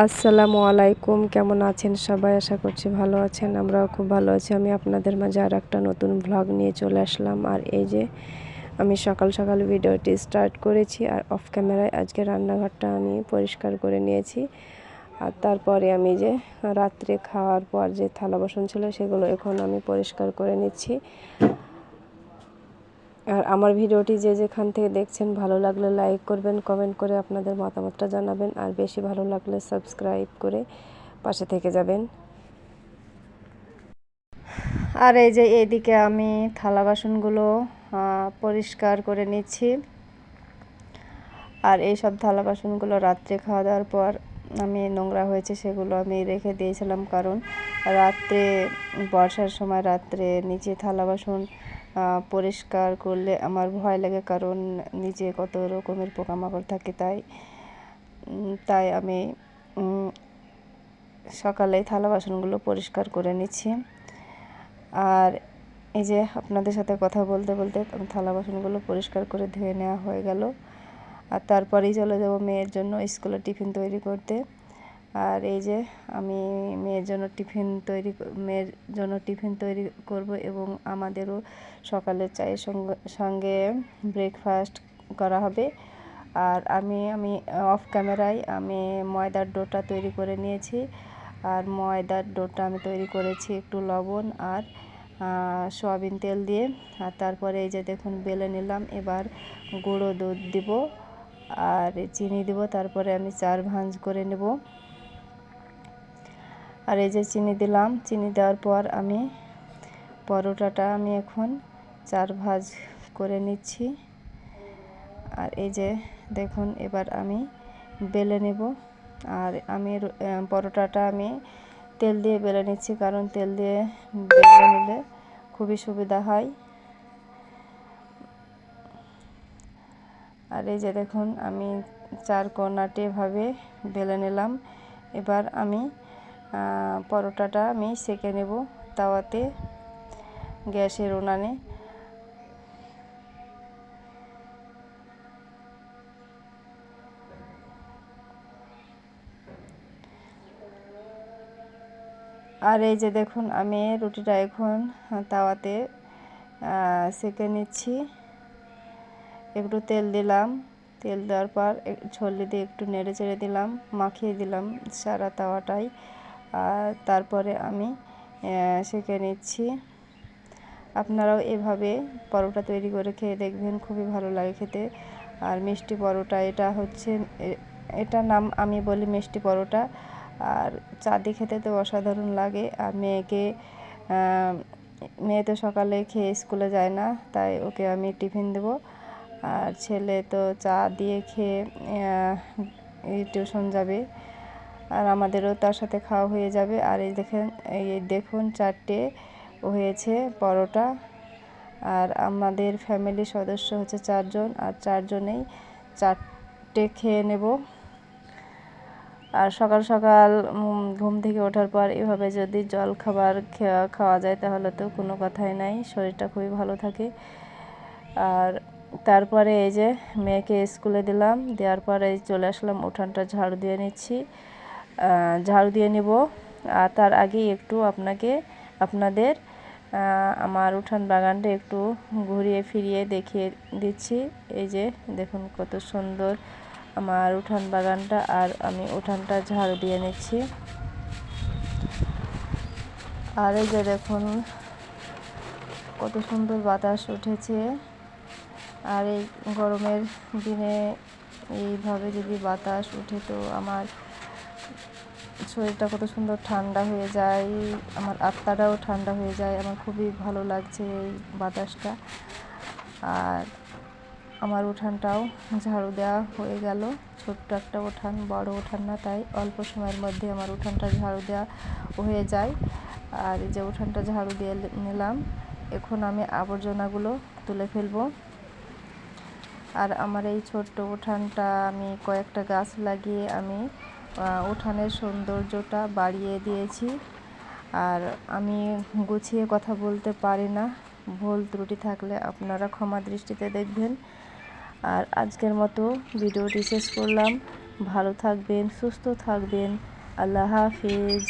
আসসালামু আলাইকুম, কেমন আছেন সবাই? আশা করছি ভালো আছেন, আমরাও খুব ভালো আছি। আমি আপনাদের মাঝে আর একটা নতুন ভ্লগ নিয়ে চলে আসলাম। আর এই যে, আমি সকাল সকাল ভিডিওটি স্টার্ট করেছি আর অফ ক্যামেরায় আজকে রান্নাঘরটা আমি পরিষ্কার করে নিয়েছি। আর তারপরে আমি যে, রাত্রে খাওয়ার পর যে থালা বাসন ছিল সেগুলো এখন আমি পরিষ্কার করে নিচ্ছি। আর আমার ভিডিওটি যে যেখান থেকে দেখছেন, ভালো লাগলে লাইক করবেন কমেন্ট করে আপনাদের মতামতটা জানাবেন, আর বেশি ভালো লাগলে সাবস্ক্রাইব করে পাশে থেকে যাবেন। আর এই যে এইদিকে আমি থালা বাসনগুলো পরিষ্কার করে নিচ্ছি। আর এই সব থালা বাসনগুলো রাত্রে খাওয়া দাওয়ার পর আমি নোংরা হয়েছে সেগুলো আমি রেখে দিয়েছিলাম, কারণ রাত্রে, বর্ষার সময় রাত্রে নিচে থালা বাসন পরিষ্কার করলে আমার ভয় লাগে কারণ নিজে কত রকমের পোকামাকড় থাকে তাই। তাই আমি সকালে থালা বাসনগুলো পরিষ্কার করে নিচ্ছি। আর এই যে আপনাদের সাথে কথা বলতে বলতে থালা বাসনগুলো পরিষ্কার করে ধুয়ে নেওয়া হয়ে গেল। আর তারপরেই চলে যাব মেয়ের জন্য স্কুলে টিফিন তৈরি করতে। আর এই যে আমি মেয়ের জন্য টিফিন তৈরি মেয়ের জন্য টিফিন তৈরি করব এবং আমাদেরও সকালের চায়ের সঙ্গে সঙ্গে ব্রেকফাস্ট করা হবে। আর আমি আমি অফ ক্যামেরায় আমি ময়দার ডোটা তৈরি করে নিয়েছি। আর ময়দার ডোটা আমি তৈরি করেছি একটু লবণ আর সয়াবিন তেল দিয়ে। আর তারপরে এই যে দেখুন বেলে নিলাম, এবার গুঁড়ো দুধ দিব। আর চিনি দিব, তারপরে আমি চার ভাঁজ করে নেব। আর এই যে চিনি দিলাম। চিনি দেওয়ার পর আমি পরোটাটা আমি এখন চার ভাজ করে নিচ্ছি। আর এই যে দেখুন, এবার আমি বেলে নেব। আর আমি পরোটাটা আমি তেল দিয়ে বেলে নিচ্ছি, কারণ তেল দিয়ে বেলে নিলে খুবই সুবিধা হয়। আর এই যে দেখুন, আমি চার কর্নাটি এভাবে বেলে নিলাম। এবার আমি পরোটাটা আমি সেকে নেব তাওয়াতে গ্যাসের উনানে। আর এই যে দেখুন, আমি রুটিটা এখন তাওয়াতে সেকে নিচ্ছি। একটু তেল দিলাম। তেল দেওয়ার পর ছল্লি দিয়ে একটু নেড়ে চেড়ে দিলাম, মাখিয়ে দিলাম সারা তাওয়াটাই। আর তারপরে আমি সেঁকে নিচ্ছি। আপনারাও এভাবে পরোটা তৈরি করে খেয়ে দেখবেন, খুবই ভালো লাগে খেতে। আর মিষ্টি পরোটা, এটা হচ্ছে এটা নাম আমি বলি মিষ্টি পরোটা। আর চাঁদি খেতে তো অসাধারণ লাগে। আর মেয়েকে মেয়ে তো সকালে খেয়ে স্কুলে যায় না, তাই ওকে আমি টিফিন দেব। আর ছেলে তো চা দিয়ে খেয়ে টিউশন যাবে। আর আমাদেরও তার সাথে খাওয়া হয়ে যাবে। আর এই দেখেন, এই দেখুন চারটে হয়েছে পরোটা। আর আমাদের ফ্যামিলির সদস্য হচ্ছে চারজন, আর চারজনেই চারটে খেয়ে নেব। আর সকাল সকাল ঘুম থেকে ওঠার পর এভাবে যদি জল খাবার খাওয়া যায় তাহলে তো কোনো কথাই নাই, শরীরটা খুবই ভালো থাকে। আর তারপরে এই যে মেয়েকে স্কুলে দিলাম, দেওয়ার পরে চলে আসলাম, উঠানটা ঝাড়ু দিয়ে নিচ্ছি। ঝাড়ু দিয়ে নেব। আর তার আগে একটু আপনাকে, আপনাদের আমার উঠান বাগানটা একটু ঘুরিয়ে ফিরিয়ে দেখিয়ে দিচ্ছি। এই যে দেখুন কত সুন্দর আমার উঠান বাগানটা আর আমি উঠানটা ঝাড়ু দিয়ে নিচ্ছি। আর এই যে দেখুন কত সুন্দর বাতাস উঠেছে। আর এই গরমের দিনে এইভাবে যদি বাতাস উঠে তো আমার শরীরটা কত সুন্দর ঠান্ডা হয়ে যায়, আমার আত্মাটাও ঠান্ডা হয়ে যায়, আমার খুবই ভালো লাগছে এই বাতাসটা। আর আমার উঠানটাও ঝাড়ু দেওয়া হয়ে গেল, ছোট্ট একটা উঠান, বড় উঠান না তাই, অল্প সময়ের মধ্যে আমার উঠানটা ঝাড়ু দেওয়া হয়ে যায়। আর যে উঠানটা ঝাড়ু দিয়ে নিলাম, এখন আমি আবর্জনাগুলো তুলে ফেলব। আর আমার এই ছোট্ট উঠানটা আমি কয়েকটা গাছ লাগিয়ে আমি উঠানের সৌন্দর্যটা বাড়িয়ে দিয়েছি। আর আমি গুছিয়ে কথা বলতে পারি না। ভুল ত্রুটি থাকলে আপনারা ক্ষমা দৃষ্টিতে দেখবেন। আর আজকের মতো ভিডিওটি শেষ করলাম। ভালো থাকবেন, সুস্থ থাকবেন। আল্লাহ হাফিজ।